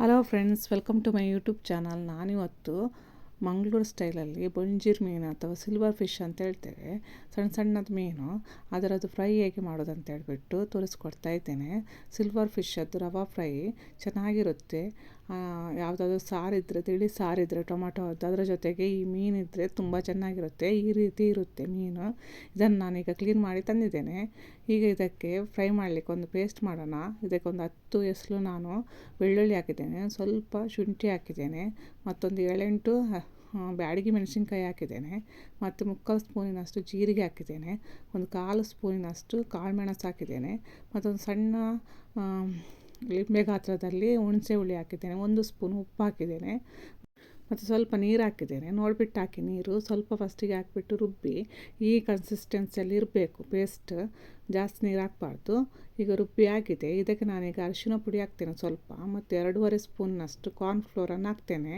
Hello friends welcome to my YouTube channel ನಾನಿವತ್ತು ಮಂಗಳೂರು ಸ್ಟೈಲಲ್ಲಿ ಬೊಂಜೀರ್ ಮೀನು ಅಥವಾ ಸಿಲ್ವರ್ ಫಿಶ್ ಅಂತ ಹೇಳ್ತೇವೆ. ಸಣ್ಣ ಸಣ್ಣದ ಮೀನು. ಅದರದ್ದು ಫ್ರೈ ಹೇಗೆ ಮಾಡೋದು ಅಂತ ಹೇಳ್ಬಿಟ್ಟು ತೋರಿಸ್ಕೊಡ್ತಾ ಇದ್ದೇನೆ. ಸಿಲ್ವರ್ ಫಿಶ್ ಅದು ರವಾ ಫ್ರೈ ಚೆನ್ನಾಗಿರುತ್ತೆ. ಯಾವುದಾದ್ರೂ ಸಾರಿದ್ರೆ ತಿಳಿ ಸಾರಿದ್ರೆ ಅದು ಅದರ ಜೊತೆಗೆ ಈ ಮೀನಿದ್ರೆ ತುಂಬ ಚೆನ್ನಾಗಿರುತ್ತೆ, ಈ ರೀತಿ ಇರುತ್ತೆ ಮೀನು. ಇದನ್ನು ನಾನೀಗ ಕ್ಲೀನ್ ಮಾಡಿ ತಂದಿದ್ದೇನೆ. ಈಗ ಇದಕ್ಕೆ ಫ್ರೈ ಮಾಡಲಿಕ್ಕೆ ಒಂದು ಪೇಸ್ಟ್ ಮಾಡೋಣ. ಇದಕ್ಕೆ ಒಂದು ಹತ್ತು ಎಸಲು ನಾನು ಬೆಳ್ಳುಳ್ಳಿ ಹಾಕಿದ್ದೇನೆ. ಸ್ವಲ್ಪ ಶುಂಠಿ ಹಾಕಿದ್ದೇನೆ. ಮತ್ತೊಂದು ಏಳೆಂಟು ಬ್ಯಾಡಗಿ ಮೆಣಸಿನ್ಕಾಯಿ ಹಾಕಿದ್ದೇನೆ. ಮತ್ತು ಮುಕ್ಕಾಲು ಸ್ಪೂನಿನಷ್ಟು ಜೀರಿಗೆ ಹಾಕಿದ್ದೇನೆ. ಒಂದು ಕಾಲು ಸ್ಪೂನಿನಷ್ಟು ಕಾಳುಮೆಣಸು ಹಾಕಿದ್ದೇನೆ. ಮತ್ತೊಂದು ಸಣ್ಣ ಲಿಂಬೆ ಗಾತ್ರದಲ್ಲಿ ಹುಣಸೆ ಹುಳಿ ಹಾಕಿದ್ದೇನೆ, ಒಂದು ಸ್ಪೂನ್ ಉಪ್ಪು ಹಾಕಿದ್ದೇನೆ, ಮತ್ತು ಸ್ವಲ್ಪ ನೀರು ಹಾಕಿದ್ದೇನೆ. ನೋಡಿಬಿಟ್ಟು ಹಾಕಿ ನೀರು ಸ್ವಲ್ಪ ಫಸ್ಟಿಗೆ ಹಾಕಿಬಿಟ್ಟು ರುಬ್ಬಿ, ಈ ಕನ್ಸಿಸ್ಟೆನ್ಸಿಯಲ್ಲಿ ಇರಬೇಕು ಪೇಸ್ಟ್ ಜಾಸ್ತಿ ನೀರು ಹಾಕ್ಬಾರ್ದು. ಈಗ ರುಬ್ಬಿ ಆಗಿದೆ. ಇದಕ್ಕೆ ನಾನೀಗ ಅರಿಶಿನ ಪುಡಿ ಹಾಕ್ತೇನೆ ಸ್ವಲ್ಪ. ಮತ್ತು ಎರಡೂವರೆ ಸ್ಪೂನ್ನಷ್ಟು ಕಾರ್ನ್ಫ್ಲೋರನ್ನು ಹಾಕ್ತೇನೆ.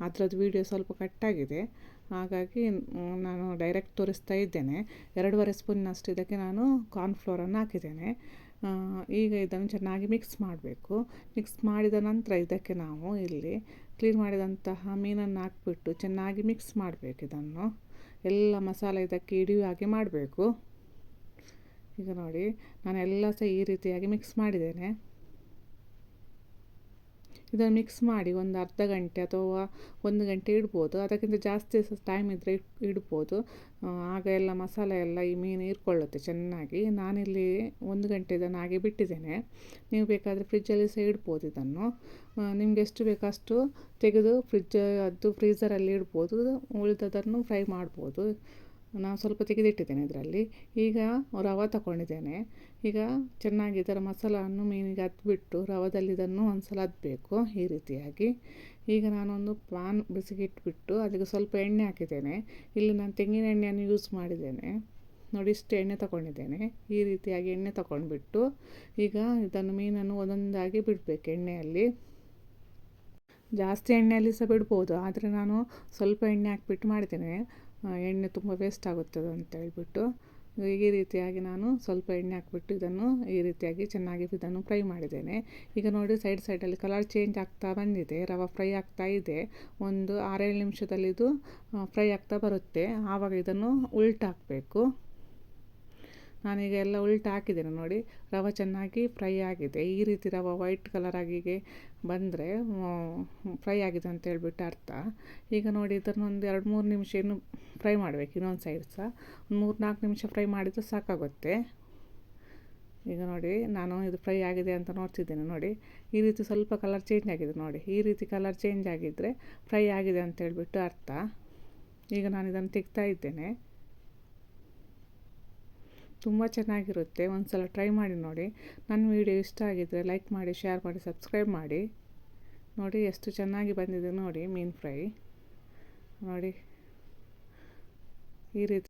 ಅದರದ್ದು ವೀಡಿಯೋ ಸ್ವಲ್ಪ ಕಟ್ಟಾಗಿದೆ ಹಾಗಾಗಿ ನಾನು ಡೈರೆಕ್ಟ್ ತೋರಿಸ್ತಾ ಇದ್ದೇನೆ. ಎರಡೂವರೆ ಸ್ಪೂನ್ನಷ್ಟು ಇದಕ್ಕೆ ನಾನು ಕಾರ್ನ್ ಫ್ಲೋರನ್ನು ಹಾಕಿದ್ದೇನೆ. ಈಗ ಇದನ್ನು ಚೆನ್ನಾಗಿ ಮಿಕ್ಸ್ ಮಾಡಬೇಕು. ಮಿಕ್ಸ್ ಮಾಡಿದ ನಂತರ ಇದಕ್ಕೆ ನಾವು ಇಲ್ಲಿ ಕ್ಲೀನ್ ಮಾಡಿದಂತಹ ಮೀನನ್ನು ಹಾಕ್ಬಿಟ್ಟು ಚೆನ್ನಾಗಿ ಮಿಕ್ಸ್ ಮಾಡಬೇಕು ಇದನ್ನು. ಎಲ್ಲ ಮಸಾಲೆ ಇದಕ್ಕೆ ಹಿಡಿಯುವ ಹಾಗೆ ಮಾಡಬೇಕು. ಈಗ ನೋಡಿ ನಾನು ಎಲ್ಲ ಸಹ ಈ ರೀತಿಯಾಗಿ ಮಿಕ್ಸ್ ಮಾಡಿದ್ದೇನೆ. ಇದನ್ನು ಮಿಕ್ಸ್ ಮಾಡಿ ಒಂದು ಅರ್ಧ ಗಂಟೆ ಅಥವಾ ಒಂದು ಗಂಟೆ ಇಡ್ಬೋದು. ಅದಕ್ಕಿಂತ ಜಾಸ್ತಿ ಟೈಮ್ ಇದ್ದರೆ ಇಡ್ಬೋದು. ಆಗ ಎಲ್ಲ ಮಸಾಲೆ ಎಲ್ಲ ಈ ಮೀನು ಇರ್ಕೊಳ್ಳುತ್ತೆ ಚೆನ್ನಾಗಿ. ನಾನಿಲ್ಲಿ ಒಂದು ಗಂಟೆ ಇದನ್ನು ಹಾಗೆ ಬಿಟ್ಟಿದ್ದೇನೆ. ನೀವು ಬೇಕಾದರೆ ಫ್ರಿಜ್ಜಲ್ಲಿ ಸಹ ಇಡ್ಬೋದು ಇದನ್ನು. ನಿಮಗೆ ಎಷ್ಟು ಬೇಕೋ ಅಷ್ಟು ತೆಗೆದು ಫ್ರಿಜ್ಜ ಅದು ಫ್ರೀಝರಲ್ಲಿ ಇಡ್ಬೋದು. ಉಳಿದದನ್ನು ಫ್ರೈ ಮಾಡ್ಬೋದು. ನಾನು ಸ್ವಲ್ಪ ತೆಗೆದಿಟ್ಟಿದ್ದೇನೆ ಇದರಲ್ಲಿ. ಈಗ ರವೆ ತಗೊಂಡಿದ್ದೇನೆ. ಈಗ ಚೆನ್ನಾಗಿ ಇದರ ಮಸಾಲವನ್ನು ಮೀನಿಗೆ ಹತ್ಬಿಟ್ಟು ರವದಲ್ಲಿ ಇದನ್ನು ಒಂದು ಸಲ ಹತ್ಬೇಕು ಈ ರೀತಿಯಾಗಿ. ಈಗ ನಾನೊಂದು ಪಾನ್ ಬಿಸಿಗೆ ಇಟ್ಬಿಟ್ಟು ಅದಕ್ಕೆ ಸ್ವಲ್ಪ ಎಣ್ಣೆ ಹಾಕಿದ್ದೇನೆ. ಇಲ್ಲಿ ನಾನು ತೆಂಗಿನ ಎಣ್ಣೆಯನ್ನು ಯೂಸ್ ಮಾಡಿದ್ದೇನೆ. ನೋಡಿ ಇಷ್ಟು ಎಣ್ಣೆ ತಗೊಂಡಿದ್ದೇನೆ. ಈ ರೀತಿಯಾಗಿ ಎಣ್ಣೆ ತಗೊಂಡ್ಬಿಟ್ಟು ಈಗ ಇದನ್ನು ಮೀನನ್ನು ಒಂದೊಂದಾಗಿ ಬಿಡಬೇಕು ಎಣ್ಣೆಯಲ್ಲಿ. ಜಾಸ್ತಿ ಎಣ್ಣೆಯಲ್ಲಿ ಸಹ ಬಿಡ್ಬೋದು, ಆದರೆ ನಾನು ಸ್ವಲ್ಪ ಎಣ್ಣೆ ಹಾಕ್ಬಿಟ್ಟು ಮಾಡಿದ್ದೇನೆ ಎಣ್ಣೆ ತುಂಬ ವೇಸ್ಟ್ ಆಗುತ್ತದೆ ಅಂತ ಹೇಳ್ಬಿಟ್ಟು ಈ ರೀತಿಯಾಗಿ ನಾನು ಸ್ವಲ್ಪ ಎಣ್ಣೆ ಹಾಕ್ಬಿಟ್ಟು ಇದನ್ನು ಈ ರೀತಿಯಾಗಿ ಚೆನ್ನಾಗಿ ಇದನ್ನು ಫ್ರೈ ಮಾಡಿದ್ದೇನೆ. ಈಗ ನೋಡಿ ಸೈಡ್ ಸೈಡಲ್ಲಿ ಕಲರ್ ಚೇಂಜ್ ಆಗ್ತಾ ಬಂದಿದೆ, ರವೆ ಫ್ರೈ ಆಗ್ತಾ ಇದೆ. ಒಂದು ಆರೇಳು ನಿಮಿಷದಲ್ಲಿ ಇದು ಫ್ರೈ ಆಗ್ತಾ ಬರುತ್ತೆ. ಆವಾಗ ಇದನ್ನು ಉಲ್ಟಾಕಬೇಕು. ನಾನೀಗ ಎಲ್ಲ ಉಲ್ಟ ಹಾಕಿದ್ದೇನೆ ನೋಡಿ. ರವೆ ಚೆನ್ನಾಗಿ ಫ್ರೈ ಆಗಿದೆ. ಈ ರೀತಿ ರವೆ ವೈಟ್ ಕಲರ್ ಆಗಿಗೆ ಬಂದರೆ ಫ್ರೈ ಆಗಿದೆ ಅಂತ ಹೇಳ್ಬಿಟ್ಟು ಅರ್ಥ. ಈಗ ನೋಡಿ ಇದನ್ನೊಂದು ಎರಡು ಮೂರು ನಿಮಿಷ ಇನ್ನು ಫ್ರೈ ಮಾಡಬೇಕು. ಇನ್ನೊಂದು ಸೈಡ್ ಸಹ ಒಂದು ಮೂರು ನಾಲ್ಕು ನಿಮಿಷ ಫ್ರೈ ಮಾಡಿದರೆ ಸಾಕಾಗುತ್ತೆ. ಈಗ ನೋಡಿ ನಾನು ಇದು ಫ್ರೈ ಆಗಿದೆ ಅಂತ ನೋಡ್ತಿದ್ದೇನೆ ನೋಡಿ. ಈ ರೀತಿ ಸ್ವಲ್ಪ ಕಲರ್ ಚೇಂಜ್ ಆಗಿದೆ ನೋಡಿ. ಈ ರೀತಿ ಕಲರ್ ಚೇಂಜ್ ಆಗಿದ್ದರೆ ಫ್ರೈ ಆಗಿದೆ ಅಂತ ಹೇಳ್ಬಿಟ್ಟು ಅರ್ಥ. ಈಗ ನಾನು ಇದನ್ನು ತೆಗ್ತಾ ಇದ್ದೇನೆ. ತುಂಬ ಚೆನ್ನಾಗಿರುತ್ತೆ. ಒಂದು ಸಲ ಟ್ರೈ ಮಾಡಿ ನೋಡಿ. ನನ್ನ ವಿಡಿಯೋ ಇಷ್ಟ ಆಗಿದ್ದರೆ ಲೈಕ್ ಮಾಡಿ ಶೇರ್ ಮಾಡಿ ಸಬ್ಸ್ಕ್ರೈಬ್ ಮಾಡಿ. ನೋಡಿ ಎಷ್ಟು ಚೆನ್ನಾಗಿ ಬಂದಿದೆ ನೋಡಿ ಮೀನು ಫ್ರೈ. ನೋಡಿ ಈ ರೀತಿ